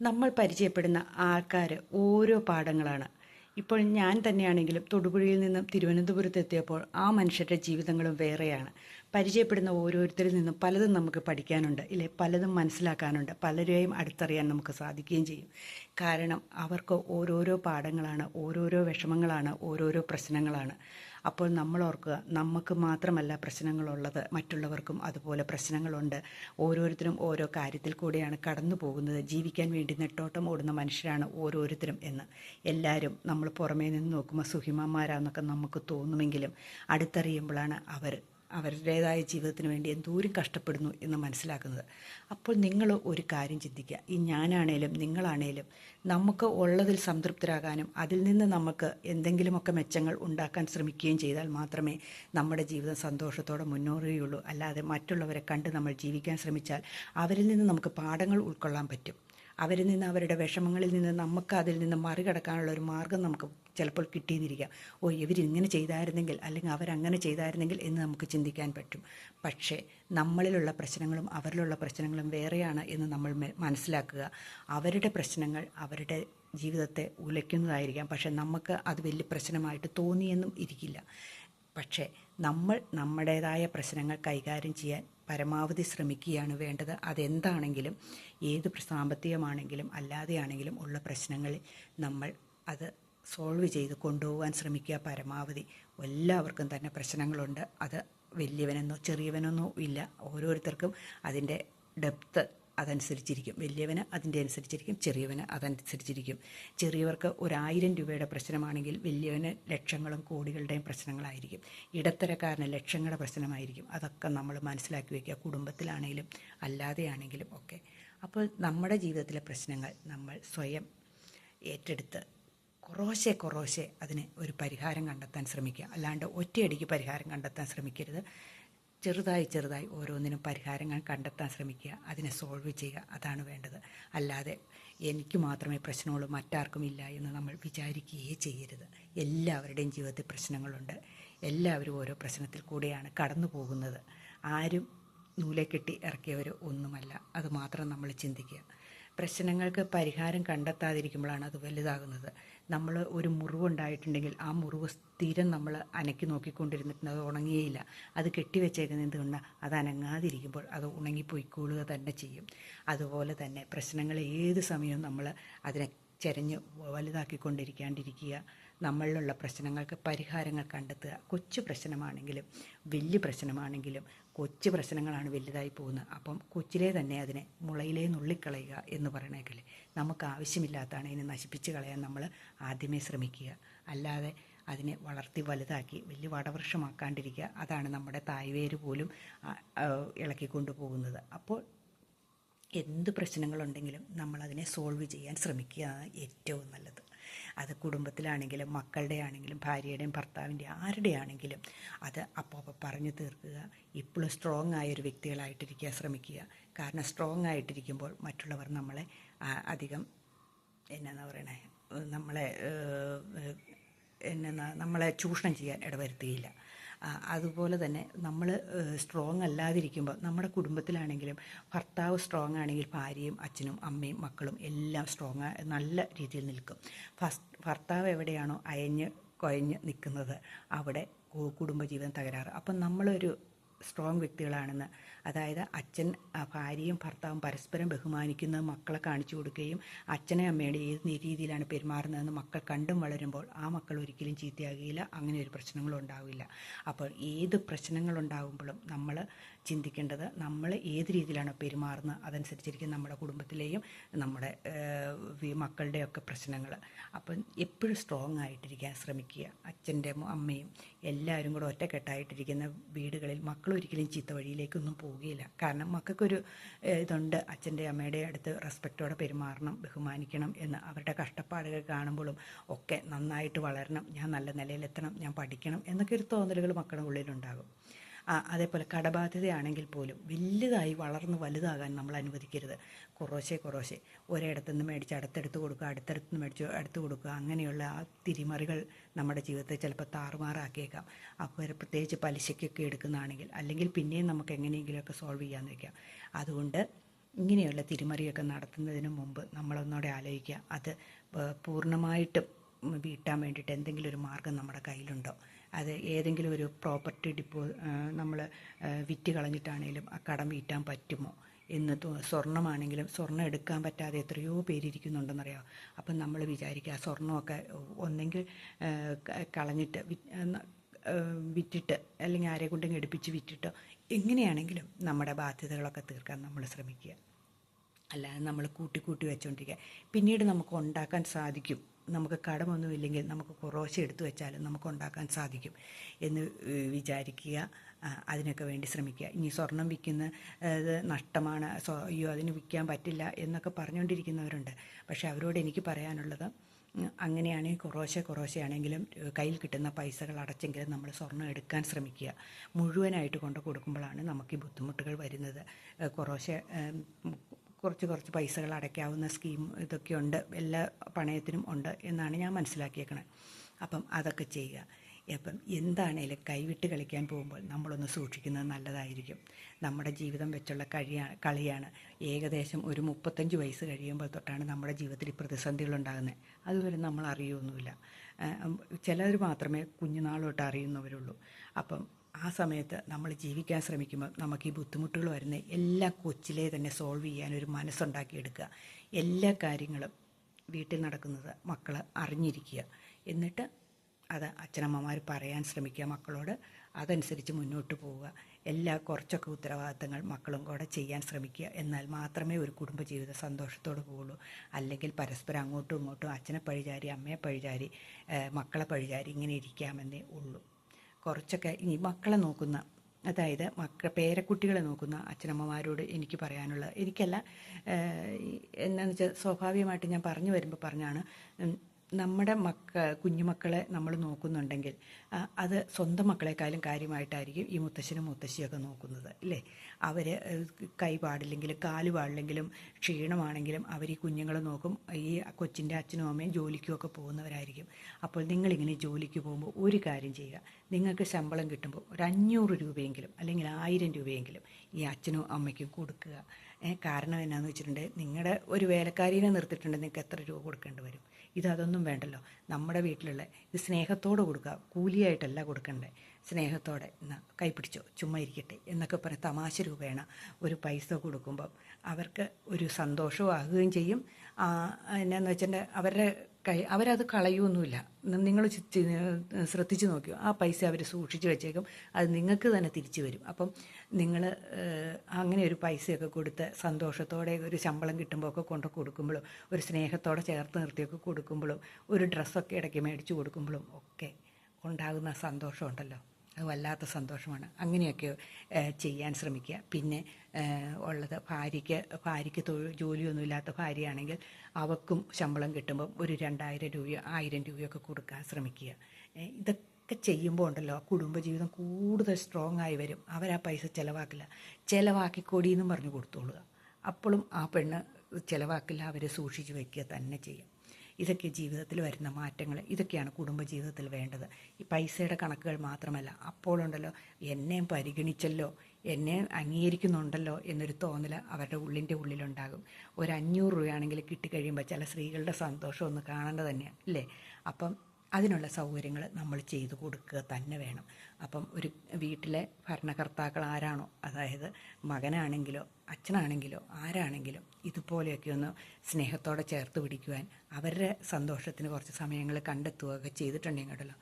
നമ്മൾ പരിചയപ്പെടുന്ന ആൾക്കാർ ഓരോ പാഠങ്ങളാണ്. ഇപ്പോൾ ഞാൻ തന്നെയാണെങ്കിലും തൊടുപുഴയിൽ നിന്നും തിരുവനന്തപുരത്ത് എത്തിയപ്പോൾ ആ മനുഷ്യരുടെ ജീവിതങ്ങളും വേറെയാണ്. പരിചയപ്പെടുന്ന ഓരോരുത്തരിൽ നിന്നും പലതും നമുക്ക് പഠിക്കാനുണ്ട്. ഇല്ലേ? പലതും മനസ്സിലാക്കാനുണ്ട്. പലരെയും അടുത്തറിയാൻ നമുക്ക് സാധിക്കുകയും ചെയ്യും. കാരണം അവർക്ക് ഓരോരോ പാഠങ്ങളാണ് ഓരോരോ വിഷമങ്ങളാണ് ഓരോരോ പ്രശ്നങ്ങളാണ്. അപ്പോൾ നമ്മൾ ഓർക്കുക നമുക്ക് മാത്രമല്ല പ്രശ്നങ്ങളുള്ളത് മറ്റുള്ളവർക്കും അതുപോലെ പ്രശ്നങ്ങളുണ്ട്. ഓരോരുത്തരും ഓരോ കാര്യത്തിൽ കൂടെയാണ് കടന്നു പോകുന്നത്. ജീവിക്കാൻ വേണ്ടി നെട്ടോട്ടം ഓടുന്ന മനുഷ്യരാണ് ഓരോരുത്തരും എന്ന്. എല്ലാവരും നമ്മൾ പുറമേ നിന്ന് നോക്കുമ്പോൾ സുഹിമന്മാരാന്നൊക്കെ നമുക്ക് തോന്നുമെങ്കിലും അടുത്തറിയുമ്പോഴാണ് അവർ അവരുടേതായ ജീവിതത്തിന് വേണ്ടി എന്തോരം കഷ്ടപ്പെടുന്നു എന്ന് മനസ്സിലാക്കുന്നത്. അപ്പോൾ നിങ്ങൾ ഒരു കാര്യം ചിന്തിക്കുക. ഈ ഞാനാണേലും നിങ്ങളാണേലും നമുക്ക് ഉള്ളതിൽ സംതൃപ്തരാകാനും അതിൽ നിന്ന് നമുക്ക് എന്തെങ്കിലുമൊക്കെ മെച്ചങ്ങൾ ഉണ്ടാക്കാൻ ശ്രമിക്കുകയും ചെയ്താൽ മാത്രമേ നമ്മുടെ ജീവിതം സന്തോഷത്തോടെ മുന്നേറുകയുള്ളൂ. അല്ലാതെ മറ്റുള്ളവരെ കണ്ട് നമ്മൾ ജീവിക്കാൻ ശ്രമിച്ചാൽ അവരിൽ നിന്ന് നമുക്ക് പാഠങ്ങൾ ഉൾക്കൊള്ളാൻ പറ്റും. അവരിൽ നിന്ന് അവരുടെ വിഷമങ്ങളിൽ നിന്ന് നമുക്ക് അതിൽ നിന്ന് മറികടക്കാനുള്ള ഒരു മാർഗം നമുക്ക് ചിലപ്പോൾ കിട്ടിയെന്നിരിക്കാം ഓ ഇവരിങ്ങനെ ചെയ്തായിരുന്നെങ്കിൽ അല്ലെങ്കിൽ അവരങ്ങനെ ചെയ്തായിരുന്നെങ്കിൽ എന്ന് നമുക്ക് ചിന്തിക്കാൻ പറ്റും. പക്ഷേ നമ്മളിലുള്ള പ്രശ്നങ്ങളും അവരിലുള്ള പ്രശ്നങ്ങളും വേറെയാണ് എന്ന് നമ്മൾ മനസ്സിലാക്കുക. അവരുടെ പ്രശ്നങ്ങൾ അവരുടെ ജീവിതത്തെ ഉലയ്ക്കുന്നതായിരിക്കാം. പക്ഷേ നമുക്ക് അത് വലിയ പ്രശ്നമായിട്ട് തോന്നിയെന്നും ഇരിക്കില്ല. പക്ഷേ നമ്മൾ നമ്മുടേതായ പ്രശ്നങ്ങൾ കൈകാര്യം ചെയ്യാൻ പരമാവധി ശ്രമിക്കുകയാണ് വേണ്ടത്. അതെന്താണെങ്കിലും ഏത് സാമ്പത്തികമാണെങ്കിലും അല്ലാതെയാണെങ്കിലും ഉള്ള പ്രശ്നങ്ങളിൽ നമ്മൾ അത് സോൾവ് ചെയ്ത് കൊണ്ടുപോകാൻ ശ്രമിക്കുക പരമാവധി. എല്ലാവർക്കും തന്നെ പ്രശ്നങ്ങളുണ്ട്. അത് വലിയവനെന്നോ ചെറിയവനെന്നോ ഇല്ല. ഓരോരുത്തർക്കും അതിന്റെ ഡെപ്ത്ത് അതനുസരിച്ചിരിക്കും. വലിയവന് അതിന്റെ അനുസരിച്ചിരിക്കും ചെറിയവന് അതനുസരിച്ചിരിക്കും. ചെറിയവർക്ക് ഒരായിരം രൂപയുടെ പ്രശ്നമാണെങ്കിൽ വലിയവന് ലക്ഷങ്ങളും കോടികളുടെയും പ്രശ്നങ്ങളായിരിക്കും. ഇടത്തരക്കാരന് ലക്ഷങ്ങളുടെ പ്രശ്നമായിരിക്കും. അതൊക്കെ നമ്മൾ മനസ്സിലാക്കി വയ്ക്കുക കുടുംബത്തിലാണെങ്കിലും അല്ലാതെയാണെങ്കിലും ഒക്കെ. അപ്പോൾ നമ്മുടെ ജീവിതത്തിലെ പ്രശ്നങ്ങൾ നമ്മൾ സ്വയം ഏറ്റെടുത്ത് കുറോശെ കുറോശെ അതിന് ഒരു പരിഹാരം കണ്ടെത്താൻ ശ്രമിക്കുക. അല്ലാണ്ട് ഒറ്റയടിക്ക് പരിഹാരം കണ്ടെത്താൻ ശ്രമിക്കരുത്. ചെറുതായി ചെറുതായി ഓരോന്നിനും പരിഹാരങ്ങൾ കണ്ടെത്താൻ ശ്രമിക്കുക. അതിനെ സോൾവ് ചെയ്യുക. അതാണ് വേണ്ടത്. അല്ലാതെ എനിക്ക് മാത്രമേ പ്രശ്നമുള്ളൂ മറ്റാർക്കും ഇല്ല എന്ന് നമ്മൾ വിചാരിക്കുകയേ ചെയ്യരുത്. എല്ലാവരുടെയും ജീവിതത്തിൽ പ്രശ്നങ്ങളുണ്ട്. എല്ലാവരും ഓരോ പ്രശ്നത്തിൽ കൂടെയാണ് കടന്നു പോകുന്നത്. ആരും നൂലെ കെട്ടി ഇറക്കിയവർ ഒന്നുമല്ല. അത് മാത്രം നമ്മൾ ചിന്തിക്കുക. പ്രശ്നങ്ങൾക്ക് പരിഹാരം കണ്ടെത്താതിരിക്കുമ്പോഴാണ് അത് വലുതാകുന്നത്. നമ്മൾ ഒരു മുറിവുണ്ടായിട്ടുണ്ടെങ്കിൽ ആ മുറിവ് സ്ഥിരം നമ്മൾ അനക്കി നോക്കിക്കൊണ്ടിരുന്നിട്ട് അത് ഉണങ്ങിയേയില്ല. അത് കെട്ടിവെച്ചേക്കുന്നത് എന്തുകൊണ്ടാണ് അത് അനങ്ങാതിരിക്കുമ്പോൾ അത് ഉണങ്ങിപ്പോയിക്കൊള്ളുക തന്നെ ചെയ്യും. അതുപോലെ തന്നെ പ്രശ്നങ്ങൾ ഏത് സമയവും നമ്മൾ അതിനെ ചെരഞ്ഞ് വലുതാക്കിക്കൊണ്ടിരിക്കാണ്ടിരിക്കുക. നമ്മളിലുള്ള പ്രശ്നങ്ങൾക്ക് പരിഹാരങ്ങൾ കണ്ടെത്തുക. കൊച്ചു പ്രശ്നമാണെങ്കിലും വലിയ പ്രശ്നമാണെങ്കിലും കൊച്ചു പ്രശ്നങ്ങളാണ് വലുതായി പോകുന്നത്. അപ്പം കൊച്ചിലെ തന്നെ അതിനെ മുളയിലേ നുള്ളിക്കളയുക എന്ന് പറയണേക്കല്ലേ നമുക്ക് ആവശ്യമില്ലാത്തതാണ്. ഇതിനെ നശിപ്പിച്ച് കളയാൻ നമ്മൾ ആദ്യമേ ശ്രമിക്കുക. അല്ലാതെ അതിനെ വളർത്തി വലുതാക്കി വലിയ വടവൃക്ഷമാക്കാണ്ടിരിക്കുക. അതാണ് നമ്മുടെ തായ്വേര് പോലും ഇളക്കിക്കൊണ്ടു പോകുന്നത്. അപ്പോൾ എന്ത് പ്രശ്നങ്ങളുണ്ടെങ്കിലും നമ്മളതിനെ സോൾവ് ചെയ്യാൻ ശ്രമിക്കുകയാണ് ഏറ്റവും നല്ലത്. അത് കുടുംബത്തിലാണെങ്കിലും മക്കളുടെ ആണെങ്കിലും ഭാര്യയുടെയും ഭർത്താവിന്റെ ആരുടെ ആണെങ്കിലും അത് അപ്പോൾ അപ്പോൾ പറഞ്ഞു തീർക്കുക. ഇപ്പോഴും സ്ട്രോങ് ആയ ഒരു വ്യക്തികളായിട്ടിരിക്കാൻ ശ്രമിക്കുക. കാരണം സ്ട്രോങ് ആയിട്ടിരിക്കുമ്പോൾ മറ്റുള്ളവർ നമ്മളെ അധികം എന്നാന്ന് പറയണേ? നമ്മളെ എന്നാ നമ്മളെ ചൂഷണം ചെയ്യാൻ ഇടവരുത്തുകയില്ല. അതുപോലെ തന്നെ നമ്മൾ സ്ട്രോങ് അല്ലാതിരിക്കുമ്പോൾ നമ്മുടെ കുടുംബത്തിലാണെങ്കിലും ഭർത്താവ് സ്ട്രോങ് ആണെങ്കിൽ ഭാര്യയും അച്ഛനും അമ്മയും മക്കളും എല്ലാം സ്ട്രോങ് നല്ല രീതിയിൽ നിൽക്കും. ഫസ്റ്റ് ഭർത്താവ് എവിടെയാണോ അയഞ്ഞ് കുഴഞ്ഞ് നിൽക്കുന്നത് അവിടെ കുടുംബജീവിതം തകരാറ്. അപ്പം നമ്മളൊരു സ്ട്രോങ് വ്യക്തികളാണെന്ന്. അതായത് അച്ഛൻ ഭാര്യയും ഭർത്താവും പരസ്പരം ബഹുമാനിക്കുന്നത് മക്കളെ കാണിച്ചു കൊടുക്കുകയും അച്ഛനെ അമ്മയുടെ ഏത് രീതിയിലാണ് പെരുമാറുന്നതെന്ന് മക്കൾ കണ്ടും വളരുമ്പോൾ ആ മക്കൾ ഒരിക്കലും ചീത്തയാകുകയില്ല. അങ്ങനെ ഒരു പ്രശ്നങ്ങളും ഉണ്ടാവില്ല. അപ്പോൾ ഏത് പ്രശ്നങ്ങളുണ്ടാകുമ്പോഴും നമ്മൾ ചിന്തിക്കേണ്ടത് നമ്മൾ ഏത് രീതിയിലാണ് പെരുമാറുന്നത് അതനുസരിച്ചിരിക്കും നമ്മുടെ കുടുംബത്തിലെയും നമ്മുടെ മക്കളുടെയൊക്കെ പ്രശ്നങ്ങൾ. അപ്പം എപ്പോഴും സ്ട്രോങ് ആയിട്ടിരിക്കാൻ ശ്രമിക്കുക. അച്ഛന്റെ അമ്മയും എല്ലാവരും കൂടെ ഒറ്റക്കെട്ടായിട്ടിരിക്കുന്ന വീടുകളിൽ മക്കൾ ഒരിക്കലും ചീത്ത വഴിയിലേക്കൊന്നും പോവുകയില്ല. കാരണം മക്കൾക്കൊരു ഇതുണ്ട്. അച്ഛന്റെ അമ്മയുടെ അടുത്ത് റെസ്പെക്റ്റോടെ പെരുമാറണം ബഹുമാനിക്കണം എന്ന് അവരുടെ കഷ്ടപ്പാടുകൾ കാണുമ്പോഴും ഒക്കെ നന്നായിട്ട് വളരണം. ഞാൻ നല്ല നിലയിലെത്തണം ഞാൻ പഠിക്കണം എന്നൊക്കെ ഒരു തോന്നലുകൾ മക്കളുടെ ഉള്ളിലുണ്ടാകും. അതേപോലെ കടബാധ്യതയാണെങ്കിൽ പോലും വലുതായി വളർന്ന് വലുതാകാൻ നമ്മൾ അനുവദിക്കരുത്. കുറോശെ കുറോശെ. ഒരിടത്തു നിന്ന് മേടിച്ച് അടുത്തെടുത്ത് കൊടുക്കുക അടുത്തടുത്ത് നിന്ന് മേടിച്ച് അടുത്ത് കൊടുക്കുക അങ്ങനെയുള്ള ആ തിരിമറികൾ നമ്മുടെ ജീവിതത്തെ ചിലപ്പോൾ താറുമാറാക്കിയേക്കാം. അപ്പോൾ പ്രത്യേകിച്ച് പലിശയ്ക്കൊക്കെ എടുക്കുന്നതാണെങ്കിൽ അല്ലെങ്കിൽ പിന്നെയും നമുക്ക് എങ്ങനെയെങ്കിലുമൊക്കെ സോൾവ് ചെയ്യാമെന്ന് വയ്ക്കാം അതുകൊണ്ട് ഇങ്ങനെയുള്ള തിരിമറിയൊക്കെ നടത്തുന്നതിന് മുമ്പ് നമ്മളൊന്നുകൂടെ ആലോചിക്കുക. അത് പൂർണമായിട്ടും വീട്ടാൻ വേണ്ടിയിട്ട് എന്തെങ്കിലും ഒരു മാർഗം നമ്മുടെ കയ്യിലുണ്ടോ? അത് ഏതെങ്കിലും ഒരു പ്രോപ്പർട്ടി ഡിപ്പോ നമ്മൾ വിറ്റ് കളഞ്ഞിട്ടാണെങ്കിലും ആ കടം വീട്ടാൻ പറ്റുമോ? എന്ന് സ്വർണമാണെങ്കിലും സ്വർണം എടുക്കാൻ പറ്റാതെ എത്രയോ പേരിരിക്കുന്നുണ്ടെന്നറിയാം? അപ്പം നമ്മൾ വിചാരിക്കുക ആ സ്വർണമൊക്കെ ഒന്നെങ്കിൽ കളഞ്ഞിട്ട് വിറ്റിട്ട് അല്ലെങ്കിൽ ആരെ കൊണ്ടെങ്കിലും എടുപ്പിച്ച് വിറ്റിട്ടോ? എങ്ങനെയാണെങ്കിലും നമ്മുടെ ബാധ്യതകളൊക്കെ തീർക്കാൻ നമ്മൾ ശ്രമിക്കുക. അല്ലാതെ നമ്മൾ കൂട്ടി കൂട്ടി വെച്ചുകൊണ്ടിരിക്കുക പിന്നീട് നമുക്ക് ഉണ്ടാക്കാൻ സാധിക്കും. നമുക്ക് കടമൊന്നുമില്ലെങ്കിൽ നമുക്ക് കുറേശ്ശെ എടുത്തു വെച്ചാലും നമുക്ക് ഉണ്ടാക്കാൻ സാധിക്കും എന്ന് വിചാരിക്കുക അതിനൊക്കെ വേണ്ടി ശ്രമിക്കുക. ഇനി സ്വർണം വിൽക്കുന്ന നഷ്ടമാണ്. അയ്യോ അതിന് വിൽക്കാൻ പറ്റില്ല എന്നൊക്കെ പറഞ്ഞുകൊണ്ടിരിക്കുന്നവരുണ്ട്. പക്ഷേ അവരോട് എനിക്ക് പറയാനുള്ളത് അങ്ങനെയാണെങ്കിൽ കുറേശ്ശെ കുറോശയാണെങ്കിലും കയ്യിൽ കിട്ടുന്ന പൈസകൾ അടച്ചെങ്കിലും നമ്മൾ സ്വർണം എടുക്കാൻ ശ്രമിക്കുക. മുഴുവനായിട്ട് കൊണ്ട് കൊടുക്കുമ്പോഴാണ് നമുക്ക് ഈ ബുദ്ധിമുട്ടുകൾ വരുന്നത്. കുറോശ കുറച്ച് കുറച്ച് പൈസകൾ അടയ്ക്കാവുന്ന സ്കീം ഇതൊക്കെ ഉണ്ട്. എല്ലാ പണയത്തിനും ഉണ്ട് എന്നാണ് ഞാൻ മനസ്സിലാക്കിയേക്കണത് അപ്പം അതൊക്കെ ചെയ്യുക. അപ്പം എന്താണേലും കൈവിട്ട് കളിക്കാൻ പോകുമ്പോൾ നമ്മളൊന്ന് സൂക്ഷിക്കുന്നത് നല്ലതായിരിക്കും. നമ്മുടെ ജീവിതം വെച്ചുള്ള കഴിയാ കളിയാണ്. ഏകദേശം ഒരു മുപ്പത്തഞ്ച് വയസ്സ് കഴിയുമ്പോൾ തൊട്ടാണ് നമ്മുടെ ജീവിതത്തിൽ പ്രതിസന്ധികൾ ഉണ്ടാകുന്നത്. അതുവരെ നമ്മൾ അറിയുമൊന്നുമില്ല ചിലർ മാത്രമേ കുഞ്ഞുനാൾ തൊട്ട് അറിയുന്നവരുള്ളൂ. അപ്പം ആ സമയത്ത് നമ്മൾ ജീവിക്കാൻ ശ്രമിക്കുമ്പോൾ നമുക്ക് ഈ ബുദ്ധിമുട്ടുകൾ വരുന്ന എല്ലാ കൊച്ചിലേ തന്നെ സോൾവ് ചെയ്യാൻ ഒരു മനസ്സുണ്ടാക്കിയെടുക്കുക. എല്ലാ കാര്യങ്ങളും വീട്ടിൽ നടക്കുന്നത് മക്കൾ അറിഞ്ഞിരിക്കുക. എന്നിട്ട് അത് അച്ഛനമ്മമാർ പറയാൻ ശ്രമിക്കുക മക്കളോട്. അതനുസരിച്ച് മുന്നോട്ട് പോവുക. എല്ലാ കുറച്ചൊക്കെ ഉത്തരവാദിത്തങ്ങൾ മക്കളും കൂടെ ചെയ്യാൻ ശ്രമിക്കുക. എന്നാൽ മാത്രമേ ഒരു കുടുംബജീവിതം സന്തോഷത്തോടെ പോവുള്ളൂ. അല്ലെങ്കിൽ പരസ്പരം അങ്ങോട്ടും ഇങ്ങോട്ടും അച്ഛനെ പഴിചാരി അമ്മയെ പഴിചാരി മക്കളെ പഴിചാരി ഇങ്ങനെ ഇരിക്കാമെന്നേ ഉള്ളൂ. കുറച്ചൊക്കെ ഈ മക്കളെ നോക്കുന്ന അതായത് മക്ക പേരക്കുട്ടികളെ നോക്കുന്ന അച്ഛനമ്മമാരോട് എനിക്ക് പറയാനുള്ളത്. എനിക്കല്ല എന്താണെന്ന് വെച്ചാൽ സ്വാഭാവികമായിട്ട് ഞാൻ പറഞ്ഞു വരുമ്പോൾ പറഞ്ഞാണ് നമ്മുടെ മക്ക കുഞ്ഞുമക്കളെ നമ്മൾ നോക്കുന്നുണ്ടെങ്കിൽ അത് സ്വന്തം മക്കളെക്കാളും കാര്യമായിട്ടായിരിക്കും ഈ മുത്തശ്ശനും മുത്തശ്ശിയൊക്കെ നോക്കുന്നത് അല്ലേ അവർ കൈ പാടില്ലെങ്കിലും കാൽ പാടില്ലെങ്കിലും ക്ഷീണമാണെങ്കിലും അവർ ഈ കുഞ്ഞുങ്ങളെ നോക്കും ഈ കൊച്ചിന്റെ അച്ഛനും അമ്മയും ജോലിക്കുമൊക്കെ പോകുന്നവരായിരിക്കും. അപ്പോൾ നിങ്ങളിങ്ങനെ ജോലിക്ക് പോകുമ്പോൾ ഒരു കാര്യം ചെയ്യുക നിങ്ങൾക്ക് ശമ്പളം കിട്ടുമ്പോൾ ഒരു അഞ്ഞൂറ് രൂപയെങ്കിലും അല്ലെങ്കിൽ ആയിരം രൂപയെങ്കിലും ഈ അച്ഛനും അമ്മയ്ക്കും കൊടുക്കുക. കാരണം എന്നാന്ന് വെച്ചിട്ടുണ്ടെങ്കിൽ നിങ്ങളുടെ ഒരു വേലക്കാരീനെ നിർത്തിയിട്ടുണ്ടെങ്കിൽ നിങ്ങൾക്ക് എത്ര രൂപ കൊടുക്കേണ്ടി വരും? ഇത് അതൊന്നും വേണ്ടല്ലോ. നമ്മുടെ വീട്ടിലുള്ള ഇത് സ്നേഹത്തോടെ കൊടുക്കുക കൂലിയായിട്ടല്ല കൊടുക്കണ്ടേ? സ്നേഹത്തോടെ എന്നാ കൈ പിടിച്ചോ ചുമ്മാ ഇരിക്കട്ടെ എന്നൊക്കെ പറഞ്ഞ് തമാശ രൂപേണ ഒരു പൈസ കൊടുക്കുമ്പം അവർക്ക് ഒരു സന്തോഷവും ആകുകയും ചെയ്യും. എന്നാന്ന് വെച്ചിട്ടുണ്ടെങ്കിൽ അവരുടെ കൈ അവരത് കളയൊന്നുമില്ല നിങ്ങൾ ശ്രദ്ധിച്ച് നോക്കിയോ? ആ പൈസ അവർ സൂക്ഷിച്ചു വെച്ചേക്കും. അത് നിങ്ങൾക്ക് തന്നെ തിരിച്ചു വരും. അപ്പം നിങ്ങൾ അങ്ങനെ ഒരു പൈസയൊക്കെ കൊടുത്ത് സന്തോഷത്തോടെ ഒരു ശമ്പളം കിട്ടുമ്പോൾ ഒക്കെ കൊണ്ട് കൊടുക്കുമ്പോഴും ഒരു സ്നേഹത്തോടെ ചേർത്ത് നിർത്തിയൊക്കെ കൊടുക്കുമ്പോഴും ഒരു ഡ്രസ്സൊക്കെ ഇടയ്ക്ക് മേടിച്ച് കൊടുക്കുമ്പോഴും ഒക്കെ ഉണ്ടാകുന്ന സന്തോഷമുണ്ടല്ലോ. അത് വല്ലാത്ത സന്തോഷമാണ്. അങ്ങനെയൊക്കെ ചെയ്യാൻ ശ്രമിക്കുക. പിന്നെ ഉള്ളത് ഭാര്യയ്ക്ക് ഭാര്യയ്ക്ക് തൊഴിൽ ജോലിയൊന്നുമില്ലാത്ത ഭാര്യയാണെങ്കിൽ അവക്കും ശമ്പളം കിട്ടുമ്പോൾ ഒരു രണ്ടായിരം രൂപയോ ആയിരം രൂപയൊക്കെ കൊടുക്കാൻ ശ്രമിക്കുക. ഇതൊക്കെ ചെയ്യുമ്പോൾ ഉണ്ടല്ലോ കുടുംബജീവിതം കൂടുതൽ സ്ട്രോങ് ആയി വരും. അവരാ പൈസ ചിലവാക്കില്ല. ചിലവാക്കിക്കൊടിയെന്നും പറഞ്ഞു കൊടുത്തോളുക. അപ്പോഴും ആ പെണ്ണ് ചിലവാക്കില്ല അവരെ സൂക്ഷിച്ച് വയ്ക്കുക തന്നെ ചെയ്യും. ഇതൊക്കെ ജീവിതത്തിൽ വരുന്ന മാറ്റങ്ങൾ ഇതൊക്കെയാണ് കുടുംബജീവിതത്തിൽ വേണ്ടത്. ഈ പൈസയുടെ കണക്കുകൾ മാത്രമല്ല അപ്പോഴുണ്ടല്ലോ എന്നെയും പരിഗണിച്ചല്ലോ എന്നെ അംഗീകരിക്കുന്നുണ്ടല്ലോ എന്നൊരു തോന്നൽ അവരുടെ ഉള്ളിന്റെ ഉള്ളിലുണ്ടാകും. ഒരു അഞ്ഞൂറ് രൂപയാണെങ്കിൽ കിട്ടിക്കഴിയുമ്പോൾ ചില സ്ത്രീകളുടെ സന്തോഷം ഒന്ന് കാണേണ്ടത് തന്നെയാണ് അല്ലേ? അപ്പം അതിനുള്ള സൗകര്യങ്ങൾ നമ്മൾ ചെയ്തു കൊടുക്കുക തന്നെ വേണം. അപ്പം ഒരു വീട്ടിലെ ഭരണകർത്താക്കൾ ആരാണോ? അതായത് മകനാണെങ്കിലോ അച്ഛനാണെങ്കിലോ ആരാണെങ്കിലും ഇതുപോലെയൊക്കെ ഒന്ന് സ്നേഹത്തോടെ ചേർത്ത് പിടിക്കുവാൻ അവരുടെ സന്തോഷത്തിന് കുറച്ച് സമയങ്ങൾ കണ്ടെത്തുകയൊക്കെ ചെയ്തിട്ടുണ്ടെങ്കിലോ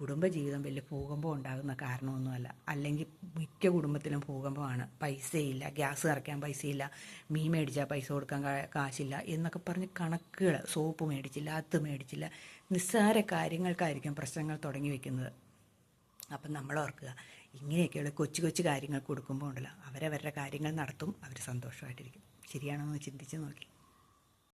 കുടുംബജീവിതം വലിയ ഭൂകമ്പം ഉണ്ടാകുന്ന കാരണമൊന്നുമല്ല. അല്ലെങ്കിൽ മിക്ക കുടുംബത്തിലും ഭൂകമ്പമാണ്. പൈസയില്ല ഗ്യാസ് നിറയ്ക്കാൻ പൈസയില്ല മീൻ മേടിച്ചാൽ പൈസ കൊടുക്കാൻ കാശില്ല എന്നൊക്കെ പറഞ്ഞ് കണക്കുകൾ സോപ്പ് മേടിച്ചില്ല അത് മേടിച്ചില്ല നിസ്സാര കാര്യങ്ങൾക്കായിരിക്കും പ്രശ്നങ്ങൾ തുടങ്ങി വെക്കുന്നത് അപ്പം നമ്മൾ ഓർക്കുക ഇങ്ങനെയൊക്കെയുള്ള കൊച്ചു കൊച്ചു കാര്യങ്ങൾ കൊടുക്കുമ്പോൾ ഉണ്ടല്ലോ അവരവരുടെ കാര്യങ്ങൾ നടത്തും അവർ സന്തോഷമായിട്ടിരിക്കും. ശരിയാണോ എന്ന് ചിന്തിച്ച് നോക്കി.